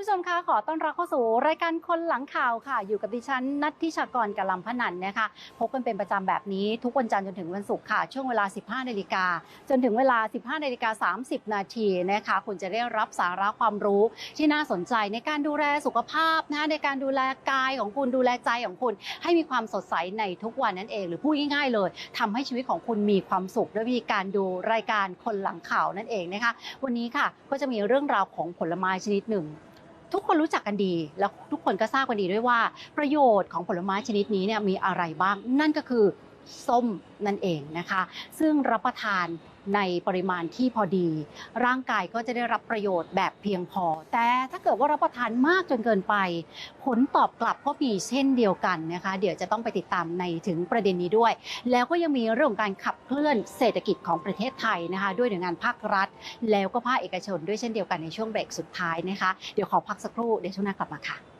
คุณผู้ชมคะขอต้อนรับเข้าสู่รายการคนหลังข่าวค่ะ อยู่กับดิฉันนัททิชากรกะลำพนันนะคะ พบกันเป็นประจำแบบนี้ทุกวันจันทร์จนถึงวันศุกร์ค่ะ ช่วงเวลา 15นาฬิกาจนถึงเวลา 15นาฬิกา30 นาทีนะคะคุณจะได้รับสาระความรู้ที่น่าสนใจในการดูแลสุขภาพนะในการดูแลกายของคุณดูแลใจของคุณ ให้มีความสดใสในทุกวันนั่นเอง หรือพูดง่ายๆเลยทำให้ชีวิตของคุณมีความสุขด้วยวิธีการดูรายการคนหลังข่าวนั่นเองนะคะ วันนี้ค่ะก็จะมีเรื่องราวของผลไม้ชนิดหนึ่ง ทุกคนรู้จักกันดี แล้วทุกคนก็ทราบกันดีด้วยว่า ประโยชน์ของผลไม้ชนิดนี้เนี่ยมีอะไรบ้าง นั่นก็คือส้มนั่นเองนะคะ ซึ่งรับประทาน ในปริมาณที่พอดี ร่างกายก็จะได้รับประโยชน์แบบเพียงพอ แต่ถ้าเกิดว่ารับประทานมากจนเกินไป ผลตอบกลับก็มีเช่นเดียวกันนะคะ เดี๋ยวจะต้องไปติดตามในถึงประเด็นนี้ด้วย แล้วก็ยังมีเรื่องของการขับเคลื่อนเศรษฐกิจของประเทศไทยนะคะด้วยหน่วยงานภาครัฐ แล้วก็ภาคเอกชนด้วยเช่นเดียวกันในช่วงเบรกสุดท้ายนะคะ เดี๋ยวขอพักสักครู่เดี๋ยวช่วงหน้ากลับมาค่ะ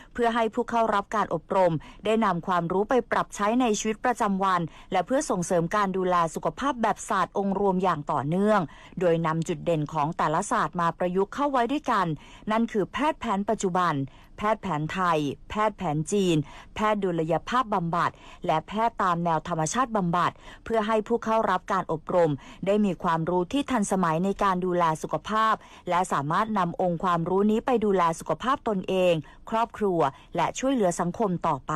เพื่อให้ผู้เข้ารับการอบรม ได้นำความรู้ไปปรับใช้ในชีวิตประจำวัน และเพื่อส่งเสริมการดูแลสุขภาพแบบศาสตร์องค์รวมอย่างต่อเนื่อง โดยนำจุดเด่นของแต่ละศาสตร์มาประยุกต์เข้าไว้ด้วยกัน นั่นคือแพทย์แผนปัจจุบันแพทย์แผนไทย แพทย์แผนจีน แพทย์ดุลยภาพบำบัด และแพทย์ตามแนวธรรมชาติบำบัด เพื่อให้ผู้เข้ารับการอบรม ได้มีความรู้ที่ทันสมัยในการดูแลสุขภาพ และสามารถนำองค์ความรู้นี้ไปดูแลสุขภาพตนเอง ครอบครัว และช่วยเหลือสังคมต่อไป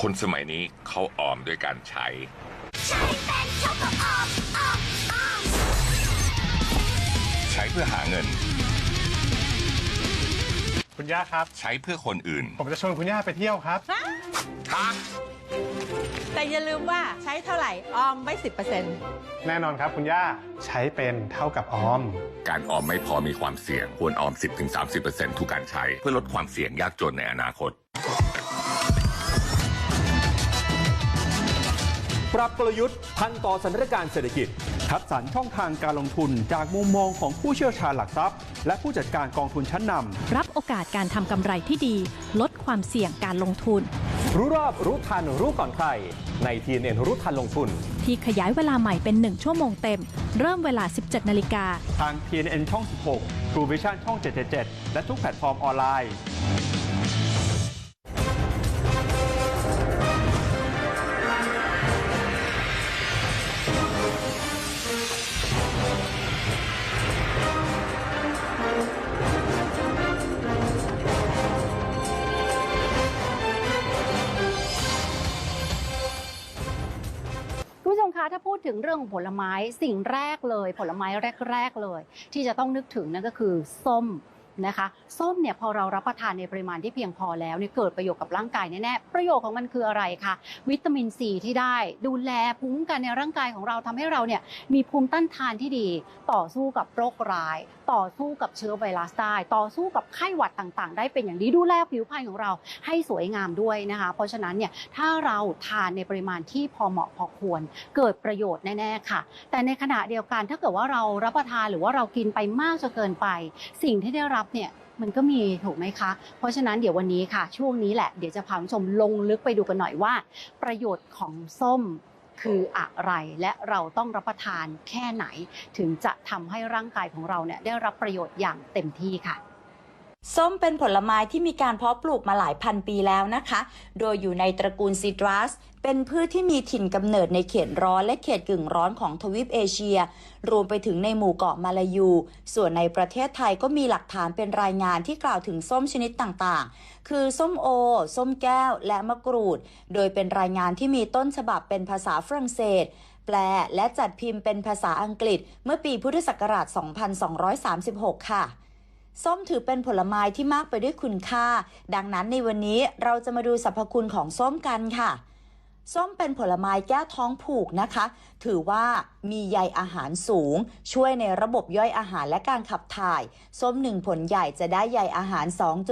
คนสมัยนี้เขาออมด้วยการใช้ใช้เพื่อหาเงิน คุณย่าครับ ใช้เพื่อคนอื่น ผมจะชวนคุณย่าไปเที่ยวครับแต่อย่าลืมว่าใช้เท่าไหร่ออมไว้สิบเปอร์เซ็นต์แน่นอนครับคุณย่าใช้เป็นเท่ากับออม การออมไม่พอมีความเสี่ยง ควรออม 10-30%ทุกการใช้ เพื่อลดความเสี่ยงยากจนในอนาคต ปรับกลยุทธ์ทันต่อสถานการณ์เศรษฐกิจ คัดสรรช่องทางการลงทุนจากมุมมองของผู้เชี่ยวชาญหลักทรัพย์ และผู้จัดการกองทุนชั้นนำรับโอกาสการทำกำไรที่ดี ลดความเสี่ยงการลงทุน รู้รอบรู้ทันรู้ก่อนใคร ใน TNN รู้ทันลงทุน ที่ขยายเวลาใหม่เป็น 1 ชั่วโมงเต็ม เริ่มเวลา 17 นาฬิกาทาง TNN ช่อง 16 True Vision ช่อง 777 และทุกแพลตฟอร์มออนไลน์ ดถึงเรื่องของผลไม้สิ่งแรกเลย ผลไม้แรก ๆเลย ที่จะต้องนึกถึงนั่นก็คือส้มนะคะส้มเนี่ยพอเรารับประทานในปริมาณที่เพียงพอแล้วเนี่ยเกิดประโยชน์กับร่างกายแน่ๆประโยชน์ของมันคืออะไรคะวิตามินซีที่ได้ดูแลภูมิคุ้มกันในร่างกายของเราทำให้เราเนี่ยมีภูมิต้านทานที่ดีต่อสู้กับโรคร้าย ต่อสู้กับเชื้อไวรัสได้ ต่อสู้กับไข้หวัดต่างๆ ได้เป็นอย่างดีดูแลผิวพรรณของเราให้สวยงามด้วยนะคะ เพราะฉะนั้นเนี่ยถ้าเราทานในปริมาณที่พอเหมาะพอควร เกิดประโยชน์แน่ๆค่ะ แต่ในขณะเดียวกันถ้าเกิดว่าเรารับประทานหรือว่าเรากินไปมากจนเกินไป สิ่งที่ได้รับเนี่ยมันก็มีถูกไหมคะ เพราะฉะนั้นเดี๋ยววันนี้ค่ะ ช่วงนี้แหละเดี๋ยวจะพาคุณผู้ชมลงลึกไปดูกันหน่อยว่า ประโยชน์ของส้ม คืออะไรและเราต้องรับประทานแค่ไหน ถึงจะทำให้ร่างกายของเราเนี่ยได้รับประโยชน์อย่างเต็มที่ค่ะ ส้มเป็นผลไม้ที่มีการเพาะปลูกมาหลายพันปีแล้วนะคะ โดยอยู่ในตระกูลซิตรัส เป็นพืชที่มีถิ่นกำเนิดในเขตร้อนและเขตกึ่งร้อนของทวีปเอเชีย รวมไปถึงในหมู่เกาะมาลายู ส่วนในประเทศไทยก็มีหลักฐานเป็นรายงานที่กล่าวถึงส้มชนิดต่างๆ คือส้มโอ ส้มแก้ว และมะกรูด โดยเป็นรายงานที่มีต้นฉบับเป็นภาษาฝรั่งเศสแปลและจัดพิมพ์เป็นภาษาอังกฤษ เมื่อปีพุทธศักราช 2236 ค่ะ ส้มถือเป็นผลไม้ที่มากไปด้วยคุณค่า ดังนั้นในวันนี้เราจะมาดูสรรพคุณของส้มกันค่ะ ส้มเป็นผลไม้แก้ท้องผูกนะคะ ถือว่ามีใยอาหารสูง ช่วยในระบบย่อยอาหารและการขับถ่าย ส้มหนึ่งผลใหญ่จะได้ใยอาหาร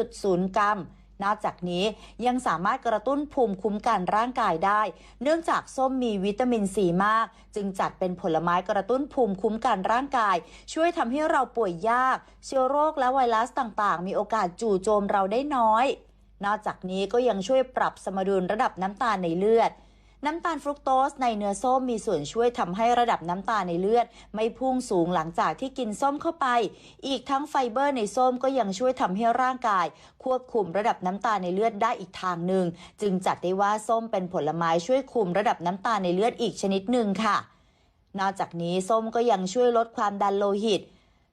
2.0 กรัม นอกจากนี้ยังสามารถกระตุ้นภูมิคุ้มกันร่างกายได้ เนื่องจากส้มมีวิตามินซีมาก จึงจัดเป็นผลไม้กระตุ้นภูมิคุ้มกันร่างกาย ช่วยทำให้เราป่วยยาก เชื้อโรคและไวรัสต่างๆ มีโอกาสจู่โจมเราได้น้อย นอกจากนี้ก็ยังช่วยปรับสมดุลระดับน้ำตาลในเลือด น้ำตาลฟรุกโตสในเนื้อส้มมีส่วนช่วยทำให้ระดับน้ำตาลในเลือด ไม่พุ่งสูงหลังจากที่กินส้มเข้าไป อีกทั้งไฟเบอร์ในส้มก็ยังช่วยทำให้ร่างกาย ควบคุมระดับน้ำตาลในเลือดได้อีกทางหนึ่ง จึงจัดได้ว่าส้มเป็นผลไม้ช่วยคุมระดับน้ำตาลในเลือดอีกชนิดหนึ่งค่ะ นอกจากนี้ส้มก็ยังช่วยลดความดันโลหิต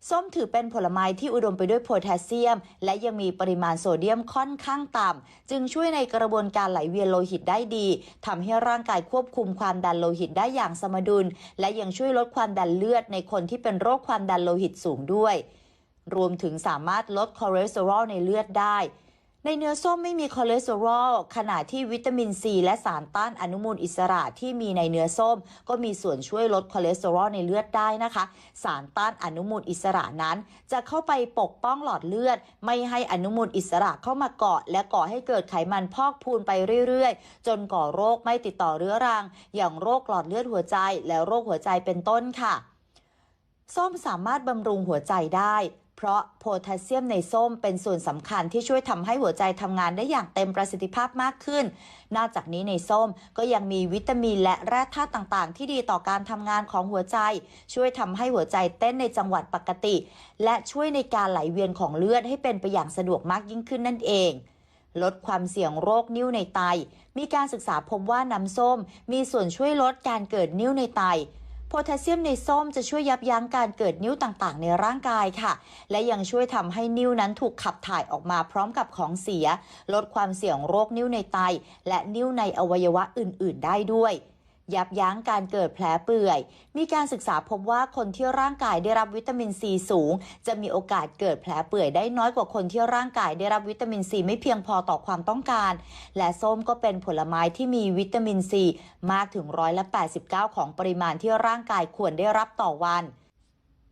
ส้มถือเป็นผลไม้ที่อุดมไปด้วยโพแทสเซียม และยังมีปริมาณโซเดียมค่อนข้างต่ำ จึงช่วยในกระบวนการไหลเวียนโลหิตได้ดีทำให้ร่างกายควบคุมความดันโลหิตได้อย่างสมดุล และยังช่วยลดความดันเลือดในคนที่เป็นโรคความดันโลหิตสูงด้วย รวมถึงสามารถลดคอเลสเตอรอลในเลือดได้ ในเนื้อส้มไม่มีคอเลสเตอรอลขณะที่วิตามินซีและสารต้านอนุมูลอิสระที่มีในเนื้อส้ม ก็มีส่วนช่วยลดคอเลสเตอรอลในเลือดได้นะคะ สารต้านอนุมูลอิสระนั้น จะเข้าไปปกป้องหลอดเลือด ไม่ให้อนุมูลอิสระเข้ามาเกาะ และก่อให้เกิดไขมันพอกพูนไปเรื่อยๆ จนก่อโรคไม่ติดต่อเรื้อรัง อย่างโรคหลอดเลือดหัวใจ และโรคหัวใจเป็นต้นค่ะ ส้มสามารถบำรุงหัวใจได้ เพราะโพแทสเซียมในส้มเป็นส่วนสำคัญที่ช่วยทำให้หัวใจทำงานได้อย่างเต็มประสิทธิภาพมากขึ้น นอกจากนี้ในส้มก็ยังมีวิตามินและแร่ธาตุต่างๆ ที่ดีต่อการทำงานของหัวใจ ช่วยทำให้หัวใจเต้นในจังหวัดปกติ และช่วยในการไหลเวียนของเลือดให้เป็นไปอย่างสะดวกมากยิ่งขึ้นนั่นเองลดความเสี่ยงโรคนิ่วในไต มีการศึกษาพบว่าน้ำส้ม มีส่วนช่วยลดการเกิดนิ่วในไต โพแทสเซียมในส้มจะช่วยยับยั้งการเกิดนิ้วต่างๆ ในร่างกายค่ะ และยังช่วยทำให้นิ้วนั้นถูกขับถ่ายออกมาพร้อมกับของเสีย ลดความเสี่ยงโรคนิ้วในไต และนิ้วในอวัยวะอื่น ๆ ได้ด้วย ยับยั้งการเกิดแผลเปื่อย มีการศึกษาพบว่าคนที่ร่างกายได้รับวิตามินซีสูง จะมีโอกาสเกิดแผลเปื่อยได้น้อยกว่าคนที่ร่างกายได้รับวิตามินซีไม่เพียงพอต่อความต้องการ และส้มก็เป็นผลไม้ที่มีวิตามินซีมากถึงร้อยละ89 ของปริมาณที่ร่างกายควรได้รับต่อวัน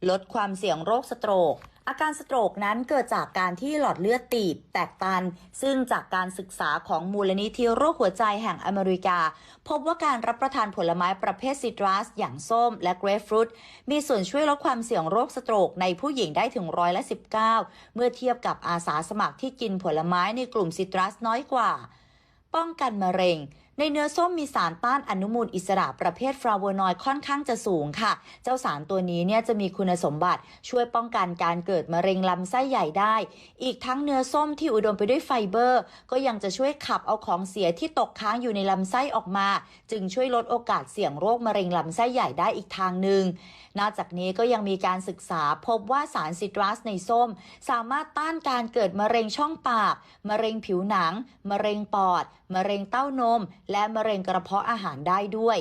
ลดความเสี่ยงโรคสโตรก อาการสโตรกนั้นเกิดจากการที่หลอดเลือดตีบแตกตัน ซึ่งจากการศึกษาของมูลนิธิโรคหัวใจแห่งอเมริกา พบว่าการรับประทานผลไม้ประเภทซิตรัส อย่างส้มและเกรปฟรุต มีส่วนช่วยลดความเสี่ยงโรคสโตรกในผู้หญิงได้ถึงร้อยละ19 เมื่อเทียบกับอาสาสมัครที่กินผลไม้ในกลุ่มซิตรัสน้อยกว่า ป้องกันมะเร็ง ในเนื้อส้มมีสารต้านอนุมูลอิสระประเภทฟลาโวนอยด์ค่อนข้างจะสูงค่ะ เจ้าสารตัวนี้เนี่ยจะมีคุณสมบัติช่วยป้องกันการเกิดมะเร็งลำไส้ใหญ่ได้ อีกทั้งเนื้อส้มที่อุดมไปด้วยไฟเบอร์ ก็ยังจะช่วยขับเอาของเสียที่ตกค้างอยู่ในลำไส้ออกมา จึงช่วยลดโอกาสเสี่ยงโรคมะเร็งลำไส้ใหญ่ได้อีกทางหนึ่งนอกจากนี้ก็ยังมีการศึกษาพบว่าสารซิตรัสในส้ม สามารถต้านการเกิดมะเร็งช่องปาก มะเร็งผิวหนัง มะเร็งปอด มะเร็งเต้านมและมะเร็งกระเพาะอาหารได้ด้วย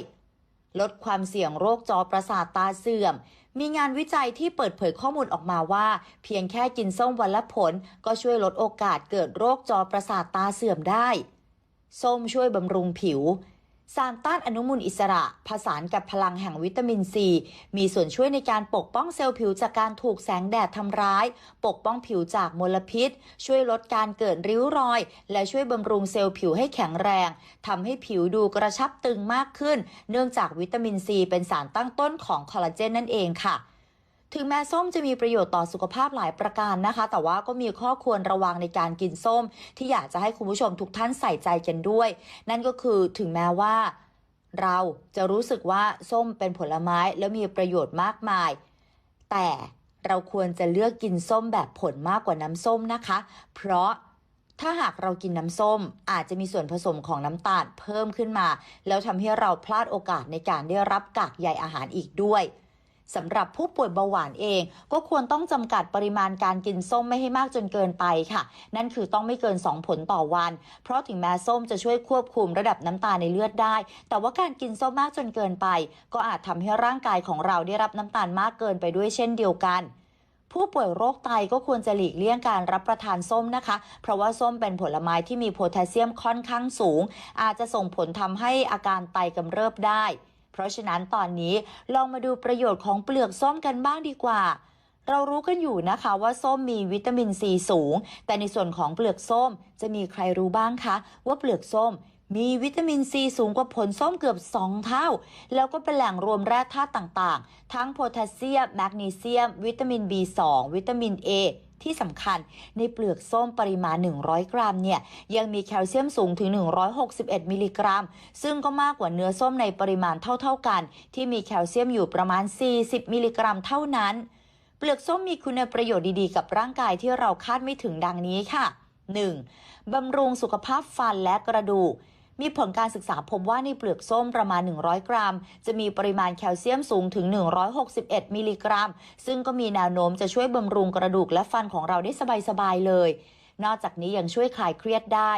ลดความเสี่ยงโรคจอประสาทตาเสื่อม มีงานวิจัยที่เปิดเผยข้อมูลออกมาว่า เพียงแค่กินส้มวันละผล ก็ช่วยลดโอกาสเกิดโรคจอประสาทตาเสื่อมได้ ส้มช่วยบำรุงผิว สารต้านอนุมูลอิสระผสานกับพลังแห่งวิตามินซี มีส่วนช่วยในการปกป้องเซลล์ผิวจากการถูกแสงแดดทำร้าย ปกป้องผิวจากมลพิษ ช่วยลดการเกิดริ้วรอย และช่วยบำรุงเซลล์ผิวให้แข็งแรงทำให้ผิวดูกระชับตึงมากขึ้น เนื่องจากวิตามินซีเป็นสารตั้งต้นของคอลลาเจนนั่นเองค่ะ ถึงแม้ส้มจะมีประโยชน์ต่อสุขภาพหลายประการนะคะ แต่ว่าก็มีข้อควรระวังในการกินส้ม ที่อยากจะให้คุณผู้ชมทุกท่านใส่ใจกันด้วย นั่นก็คือถึงแม้ว่า เราจะรู้สึกว่าส้มเป็นผลไม้แล้วมีประโยชน์มากมาย แต่เราควรจะเลือกกินส้มแบบผลมากกว่าน้ำส้มนะคะ เพราะถ้าหากเรากินน้ำส้มอาจจะมีส่วนผสมของน้ำตาลเพิ่มขึ้นมา แล้วทำให้เราพลาดโอกาสในการได้รับกากใยอาหารอีกด้วย สำหรับผู้ป่วยเบาหวานเอง ก็ควรต้องจำกัดปริมาณการกินส้มไม่ให้มากจนเกินไปค่ะ นั่นคือต้องไม่เกิน 2 ผลต่อวัน เพราะถึงแม้ส้มจะช่วยควบคุมระดับน้ำตาลในเลือดได้ แต่ว่าการกินส้มมากจนเกินไป ก็อาจทำให้ร่างกายของเราได้รับน้ำตาลมากเกินไปด้วยเช่นเดียวกันผู้ป่วยโรคไตก็ควรจะหลีกเลี่ยงการรับประทานส้มนะคะ เพราะว่าส้มเป็นผลไม้ที่มีโพแทสเซียมค่อนข้างสูง อาจจะส่งผลทำให้อาการไตกำเริบได้ เพราะฉะนั้นตอนนี้ลองมาดูประโยชน์ของเปลือกส้มกันบ้างดีกว่า เรารู้กันอยู่นะคะว่าส้มมีวิตามินซีสูง แต่ในส่วนของเปลือกส้มจะมีใครรู้บ้างคะ ว่าเปลือกส้ม มีวิตามินซีสูงกว่าผลส้มเกือบ 2 เท่า แล้วก็เป็นแหล่งรวมแร่ธาตุต่างๆ ทั้งโพแทสเซียม แมกนีเซียม วิตามิน B2 วิตามิน A ที่สำคัญในเปลือกส้มปริมาณ 100 กรัมเนี่ยยังมีแคลเซียมสูงถึง 161 มิลลิกรัม ซึ่งก็มากกว่าเนื้อส้มในปริมาณเท่าๆกัน ที่มีแคลเซียมอยู่ประมาณ 40 มิลลิกรัมเท่านั้น เปลือกส้มมีคุณประโยชน์ดีๆ กับร่างกายที่เราคาดไม่ถึงดังนี้ค่ะ 1. บำรุงสุขภาพฟันและกระดูก มีผลการศึกษาพบว่าในเปลือกส้มประมาณ 100 กรัม จะมีปริมาณแคลเซียมสูงถึง 161 มิลลิกรัม ซึ่งก็มีแนวโน้มจะช่วยบำรุงกระดูกและฟันของเราได้สบายๆเลย นอกจากนี้ยังช่วยคลายเครียดได้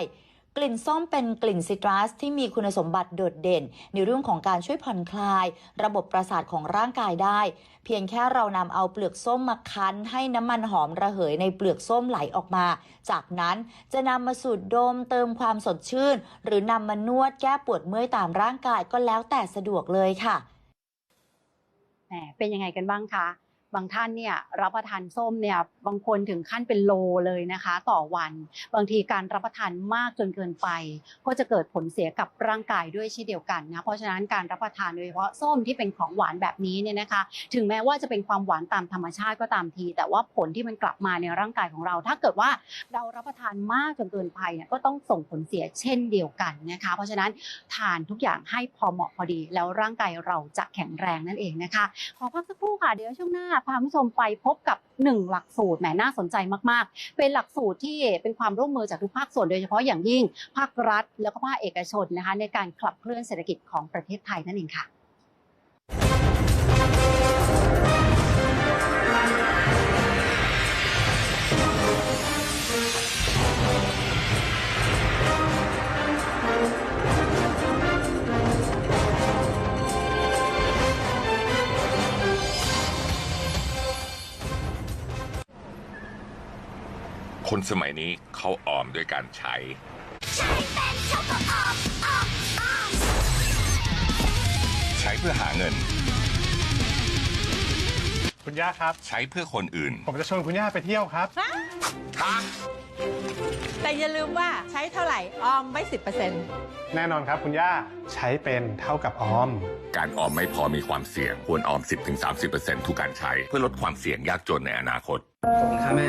กลิ่นส้มเป็นกลิ่นซิตรัสที่มีคุณสมบัติโดดเด่น ในเรื่องของการช่วยผ่อนคลาย ระบบประสาทของร่างกายได้ เพียงแค่เรานำเอาเปลือกส้มมาคั้น ให้น้ำมันหอมระเหยในเปลือกส้มไหลออกมา จากนั้นจะนำมาสูดดมเติมความสดชื่น หรือนำมานวดแก้ปวดเมื่อยตามร่างกายก็แล้วแต่สะดวกเลยค่ะ แหมเป็นยังไงกันบ้างคะ บางท่านเนี่ยรับประทานส้มเนี่ยบางคนถึงขั้นเป็นโลเลยนะคะ ต่อวัน บางทีการรับประทานมากจนเกินไป ก็จะเกิดผลเสียกับร่างกายด้วยเช่นเดียวกันนะเพราะฉะนั้นการรับประทานโดยเฉพาะส้มที่เป็นของหวานแบบนี้เนี่ยนะคะ ถึงแม้ว่าจะเป็นความหวานตามธรรมชาติก็ตามที แต่ว่าผลที่มันกลับมาในร่างกายของเรา ถ้าเกิดว่าเรารับประทานมากจนเกินไปเนี่ยก็ต้องส่งผลเสียเช่นเดียวกันนะคะ เพราะฉะนั้นทานทุกอย่างให้พอเหมาะพอดี แล้วร่างกายเราจะแข็งแรงนั่นเองนะคะ ขอพักสักครู่ค่ะเดี๋ยวช่วงหน้าพาผู้ชมไปพบกับหนึ่งหลักสูตรแหมน่าสนใจมากๆ เป็นหลักสูตรที่เป็นความร่วมมือจากทุกภาคส่วนโดยเฉพาะอย่างยิ่งภาครัฐ แล้วก็ภาคเอกชนนะคะในการขับเคลื่อนเศรษฐกิจของประเทศไทยนั่นเองค่ะ คนสมัยนี้เขาออมด้วยการใช้ใช้เพื่อหาเงิน คุณย่าครับ ใช้เพื่อคนอื่น ผมจะชวนคุณย่าไปเที่ยวครับแต่อย่าลืมว่าใช้เท่าไหร่ออมไว้10%แน่นอนครับคุณย่าใช้เป็นเท่ากับออม การออมไม่พอมีความเสี่ยง ควรออม 10-30%ทุกการใช้ เพื่อลดความเสี่ยงยากจนในอนาคตขอบคุณค่ะแม่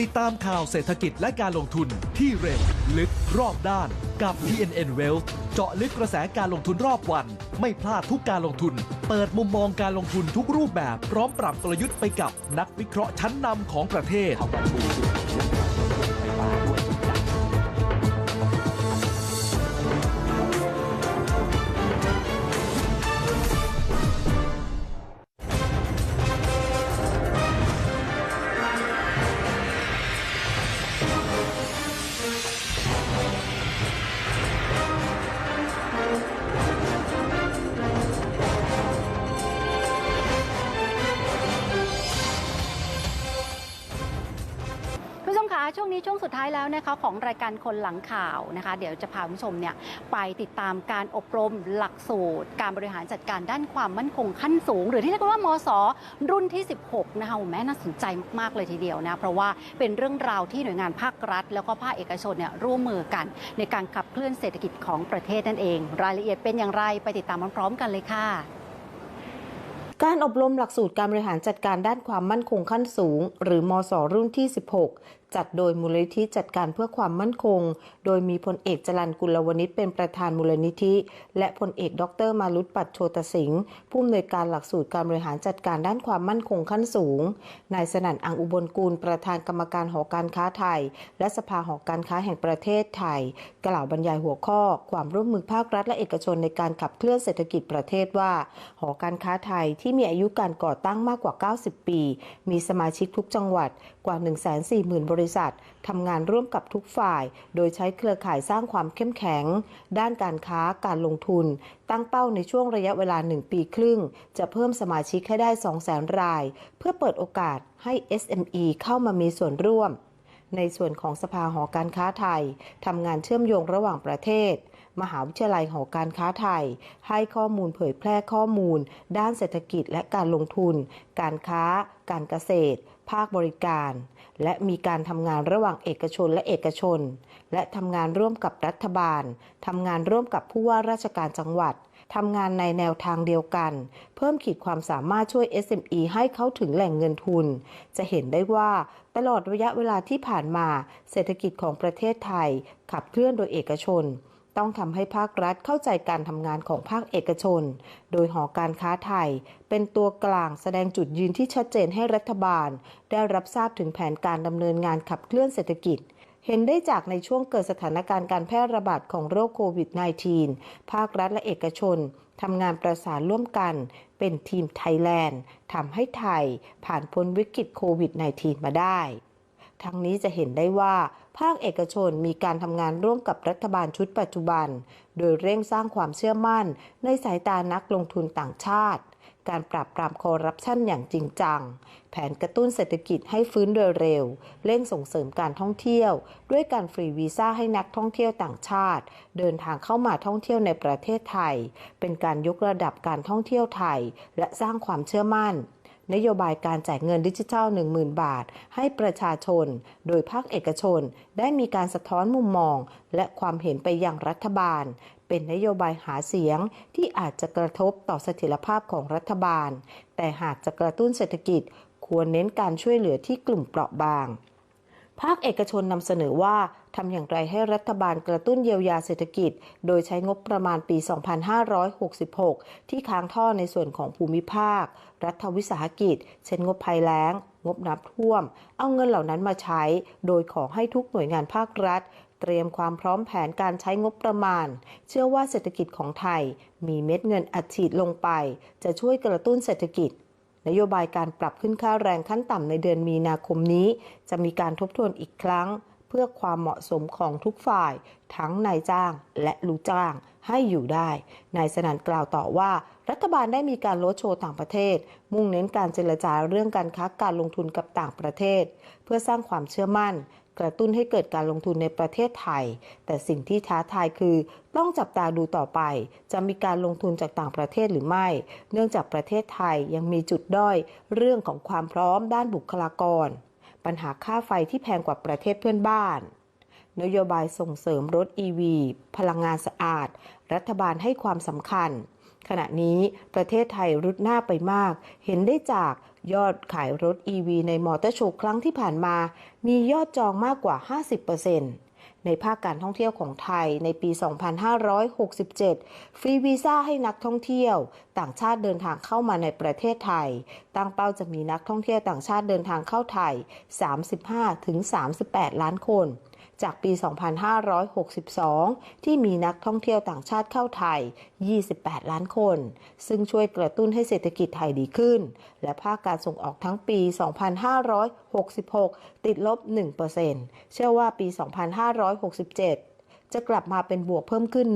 ติดตามข่าวเศรษฐกิจและการลงทุนที่เร็ว ลึกรอบด้านกับ TNN Wealth เจาะลึกกระแสการลงทุนรอบวัน ไม่พลาดทุกการลงทุน เปิดมุมมองการลงทุนทุกรูปแบบ พร้อมปรับกลยุทธ์ไปกับนักวิเคราะห์ชั้นนำของประเทศ ช่วงนี้ช่วงสุดท้ายแล้วนะคะของรายการคนหลังข่าวนะคะ เดี๋ยวจะพาคุณผู้ชมเนี่ยไปติดตามการอบรมหลักสูตร การบริหารจัดการด้านความมั่นคงขั้นสูง หรือที่เรียกว่ามสรุ่นที่ 16 นะคะแม่น่าสนใจมากๆเลยทีเดียวนะเพราะว่าเป็นเรื่องราวที่หน่วยงานภาครัฐ แล้วก็ภาคเอกชนเนี่ยร่วมมือกัน ในการขับเคลื่อนเศรษฐกิจของประเทศนั่นเอง รายละเอียดเป็นอย่างไรไปติดตามพร้อมๆกันเลยค่ะการอบรมหลักสูตรการบริหารจัดการด้านความมั่นคงขั้นสูง หรือมศรุ่นที่ 16 จัดโดยมูลนิธิจัดการเพื่อความมั่นคง โดยมีพลเอกจรันกุลวณิชเป็นประธานมูลนิธิ และพลเอกดรมาลุตปัตโชตสิงห์ผู้อำนวยการหลักสูตรการบริหารจัดการด้านความมั่นคงขั้นสูง นายสนั่นอังอุบลกูลประธานกรรมการหอการค้าไทย และสภาหอการค้าแห่งประเทศไทย กล่าวบรรยายหัวข้อ ความร่วมมือภาครัฐและเอกชนในการขับเคลื่อนเศรษฐกิจประเทศว่า หอการค้าไทยที่มีอายุการก่อตั้งมากกว่า 90 ปี มีสมาชิกทุกจังหวัดกว่า 140,000 บริษัททำงานร่วมกับทุกฝ่าย โดยใช้เครือข่ายสร้างความเข้มแข็ง ด้านการค้าการลงทุน ตั้งเป้าในช่วงระยะเวลา 1 ปีครึ่ง จะเพิ่มสมาชิกให้ได้ 200,000 ราย เพื่อเปิดโอกาสให้ SME เข้ามามีส่วนร่วม ในส่วนของสภาหอการค้าไทยทำงานเชื่อมโยงระหว่างประเทศมหาวิทยาลัยหอการค้าไทย ให้ข้อมูลเผยแพร่ข้อมูล ด้านเศรษฐกิจและการลงทุน การค้า การเกษตร ภาคบริการ และมีการทำงานระหว่างเอกชนและเอกชน และทำงานร่วมกับรัฐบาลทำงานร่วมกับผู้ว่าราชการจังหวัดทำงานในแนวทางเดียวกัน เพิ่มขีดความสามารถช่วย SME ให้เข้าถึงแหล่งเงินทุน จะเห็นได้ว่าตลอดระยะเวลาที่ผ่านมา เศรษฐกิจของประเทศไทย ขับเคลื่อนโดยเอกชน ต้องทำให้ภาครัฐเข้าใจการทำงานของภาคเอกชน โดยหอการค้าไทย เป็นตัวกลางแสดงจุดยืนที่ชัดเจนให้รัฐบาล ได้รับทราบถึงแผนการดำเนินงานขับเคลื่อนเศรษฐกิจเห็นได้จากในช่วงเกิดสถานการณ์การแพร่ระบาดของโรคโควิด -19 ภาครัฐและเอกชนทำงานประสานร่วมกันเป็นทีมไทยแลนด์ทำให้ไทยผ่านพ้นวิกฤตโควิด -19 มาได้ ทั้งนี้จะเห็นได้ว่า ภาคเอกชนมีการทำงานร่วมกับรัฐบาลชุดปัจจุบัน โดยเร่งสร้างความเชื่อมั่น ในสายตานักลงทุนต่างชาติ การปราบปรามคอร์รัปชันอย่างจริงจัง แผนกระตุ้นเศรษฐกิจให้ฟื้นโดยเร็ว เร่งส่งเสริมการท่องเที่ยว ด้วยการฟรีวีซ่าให้นักท่องเที่ยวต่างชาติ เดินทางเข้ามาท่องเที่ยวในประเทศไทย เป็นการยกระดับการท่องเที่ยวไทย และสร้างความเชื่อมั่น นโยบายการแจกเงินดิจิทัล 10,000 บาท ให้ประชาชน โดยภาคเอกชน ได้มีการสะท้อนมุมมอง และความเห็นไปยังรัฐบาล เป็นนโยบายหาเสียงที่อาจจะกระทบต่อเสถียรภาพของรัฐบาล แต่หากจะกระตุ้นเศรษฐกิจ ควรเน้นการช่วยเหลือที่กลุ่มเปราะบาง ภาคเอกชนนำเสนอว่าทำอย่างไรให้รัฐบาลกระตุ้นเยียวยาเศรษฐกิจ โดยใช้งบประมาณปี 2566 ที่ค้างท่อในส่วนของภูมิภาค รัฐวิสาหกิจ เช่นงบภัยแล้ง งบน้ำท่วม เอาเงินเหล่านั้นมาใช้ โดยขอให้ทุกหน่วยงานภาครัฐ เตรียมความพร้อมแผนการใช้งบประมาณ เชื่อว่าเศรษฐกิจของไทย มีเม็ดเงินอัดฉีดลงไป จะช่วยกระตุ้นเศรษฐกิจ นโยบายการปรับขึ้นค่าแรงขั้นต่ำในเดือนมีนาคมนี้ จะมีการทบทวนอีกครั้ง เพื่อความเหมาะสมของทุกฝ่าย ทั้งนายจ้างและลูกจ้างให้อยู่ได้ นายสนันกล่าวต่อว่า รัฐบาลได้มีการลดโชว์ต่างประเทศ มุ่งเน้นการเจรจาเรื่องการค้าการลงทุนกับต่างประเทศ เพื่อสร้างความเชื่อมั่น กระตุ้นให้เกิดการลงทุนในประเทศไทย แต่สิ่งที่ท้าทายคือ ต้องจับตาดูต่อไป จะมีการลงทุนจากต่างประเทศหรือไม่ เนื่องจากประเทศไทยยังมีจุดด้อย เรื่องของความพร้อมด้านบุคลากร ปัญหาค่าไฟที่แพงกว่าประเทศเพื่อนบ้านนโยบายส่งเสริมรถ EV พลังงานสะอาด รัฐบาลให้ความสำคัญ ขณะนี้ประเทศไทยรุดหน้าไปมาก เห็นได้จาก ยอดขายรถ EV ในมอเตอร์โชว์ครั้งที่ผ่านมา มียอดจองมากกว่า 50%ในภาคการท่องเที่ยวของไทยในปี 2567 ฟรีวีซ่าให้นักท่องเที่ยว ต่างชาติเดินทางเข้ามาในประเทศไทย ตั้งเป้าจะมีนักท่องเที่ยวต่างชาติเดินทางเข้าไทย 35-38 ล้านคน จากปี 2562 ที่มีนักท่องเที่ยวต่างชาติเข้าไทย 28 ล้านคน ซึ่งช่วยกระตุ้นให้เศรษฐกิจไทยดีขึ้น และภาคการส่งออกทั้งปี 2566 ติดลบ 1%เชื่อว่าปี 2567จะกลับมาเป็นบวกเพิ่มขึ้น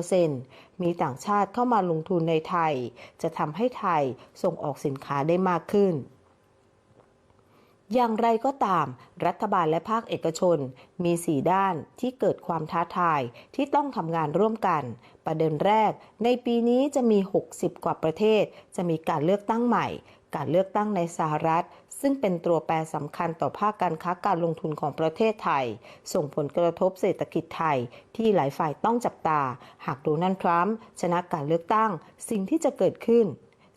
1-2%มีต่างชาติเข้ามาลงทุนในไทย จะทำให้ไทยส่งออกสินค้าได้มากขึ้น อย่างไรก็ตาม รัฐบาลและภาคเอกชน มีสีด้านที่เกิดความท้าทายที่ต้องทำงานร่วมกัน ประเด็นแรก ในปีนี้จะมี 60 กว่าประเทศ จะมีการเลือกตั้งใหม่ การเลือกตั้งในสหรัฐ ซึ่งเป็นตัวแปรสำคัญต่อภาคการค้าการลงทุนของประเทศไทย ส่งผลกระทบเศรษฐกิจไทย ที่หลายฝ่ายต้องจับตา หากโดนัลด์ทรัมป์ชนะการเลือกตั้ง สิ่งที่จะเกิดขึ้น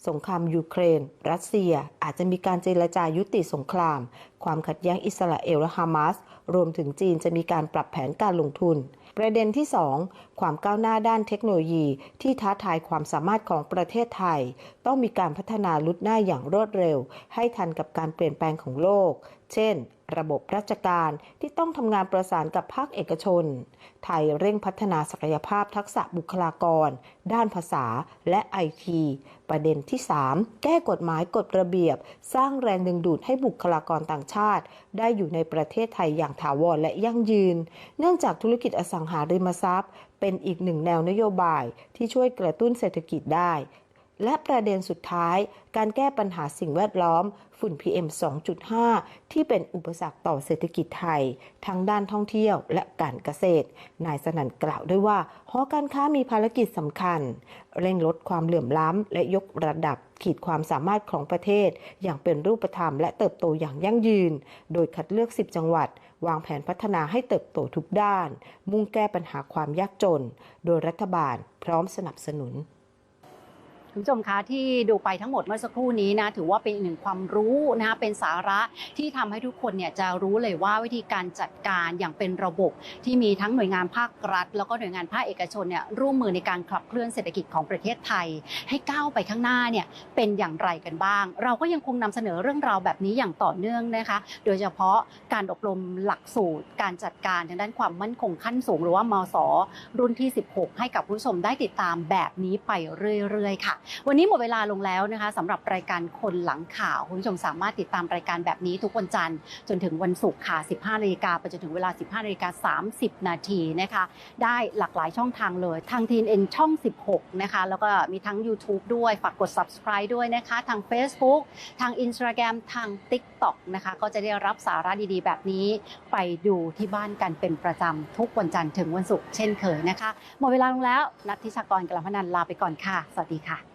สงครามยูเครน รัสเซียอาจจะมีการเจรจายุติสงคราม ความขัดแย้งอิสราเอลและฮามาส รวมถึงจีนจะมีการปรับแผนการลงทุน ประเด็นที่ 2 ความก้าวหน้าด้านเทคโนโลยีที่ท้าทายความสามารถของประเทศไทย ต้องมีการพัฒนาลุดหน้าอย่างรวดเร็ว ให้ทันกับการเปลี่ยนแปลงของโลก เช่น ระบบราชการที่ต้องทำงานประสานกับภาคเอกชน ไทยเร่งพัฒนาศักยภาพทักษะบุคลากร ด้านภาษาและไอทีประเด็นที่ 3 แก้กฎหมายกฎระเบียบ สร้างแรงดึงดูดให้บุคลากรต่างชาติ ได้อยู่ในประเทศไทยอย่างถาวรและยั่งยืน เนื่องจากธุรกิจอสังหาริมทรัพย์ เป็นอีกหนึ่งแนวนโยบายที่ช่วยกระตุ้นเศรษฐกิจได้ และประเด็นสุดท้าย การแก้ปัญหาสิ่งแวดล้อม ฝุ่น PM 2.5 ที่เป็นอุปสรรคต่อเศรษฐกิจไทย ทั้งด้านท่องเที่ยวและการเกษตร นายสนั่นกล่าวด้วยว่าหอการค้ามีภารกิจสำคัญ เร่งลดความเหลื่อมล้ำ และยกระดับขีดความสามารถของประเทศ อย่างเป็นรูปธรรมและเติบโตอย่างยั่งยืน โดยคัดเลือก 10 จังหวัด วางแผนพัฒนาให้เติบโตทุกด้าน มุ่งแก้ปัญหาความยากจน โดยรัฐบาลพร้อมสนับสนุน คุณผู้ชมคะที่ดูไปทั้งหมดเมื่อสักครู่นี้นะถือว่าเป็นอีกหนึ่งความรู้นะเป็นสาระที่ทำให้ทุกคนเนี่ยจะรู้เลยว่าวิธีการจัดการอย่างเป็นระบบ ที่มีทั้งหน่วยงานภาครัฐ แล้วก็หน่วยงานภาคเอกชนเนี่ยร่วมมือในการขับเคลื่อนเศรษฐกิจของประเทศไทย ให้ก้าวไปข้างหน้าเนี่ยเป็นอย่างไรกันบ้าง เราก็ยังคงนำเสนอเรื่องราวแบบนี้อย่างต่อเนื่องนะคะโดยเฉพาะการอบรมหลักสูตร การจัดการทางด้านความมั่นคงขั้นสูง หรือว่ามศรุ่นที่ 16 ให้กับผู้ชมได้ติดตามแบบนี้ไปเรื่อยๆ ค่ะวันนี้หมดเวลาลงแล้วนะคะสำหรับรายการคนหลังข่าวคุณผู้ชมสามารถติดตามรายการแบบนี้ทุกวันจันทร์จนถึงวันศุกร์ค่ะ 15นาฬิกาไปจนถึงเวลา 15นาฬิกา30 นาทีนะคะ ได้หลากหลายช่องทางเลย ทางทีนเอ็นช่อง 16 นะคะ แล้วก็มีทั้ง YouTube ด้วย ฝากกด subscribe ด้วยนะคะ ทาง Facebook ทาง Instagram ทาง TikTok นะคะ ก็จะได้รับสาระดีๆ แบบนี้ไปดูที่บ้านกันเป็นประจำทุกวันจันทร์ถึงวันศุกร์เช่นเคยนะคะหมดเวลาลงแล้วนัทธิชากรกลาพนันลาไปก่อนค่ะ สวัสดีค่ะ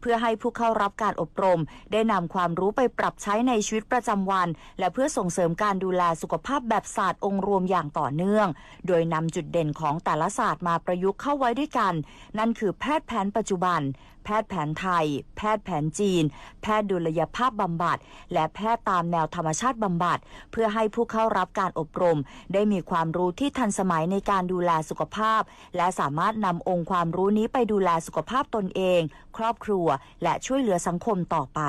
เพื่อให้ผู้เข้ารับการอบรม ได้นำความรู้ไปปรับใช้ในชีวิตประจำวัน และเพื่อส่งเสริมการดูแลสุขภาพแบบศาสตร์องค์รวมอย่างต่อเนื่อง โดยนำจุดเด่นของแต่ละศาสตร์มาประยุกต์เข้าไว้ด้วยกัน นั่นคือแพทย์แผนปัจจุบัน แพทย์แผนไทย แพทย์แผนจีน แพทย์ดุลยภาพบำบัด และแพทย์ตามแนวธรรมชาติบำบัด เพื่อให้ผู้เข้ารับการอบรม ได้มีความรู้ที่ทันสมัยในการดูแลสุขภาพ และสามารถนำองค์ความรู้นี้ไปดูแลสุขภาพตนเอง ครอบครัว และช่วยเหลือสังคมต่อไป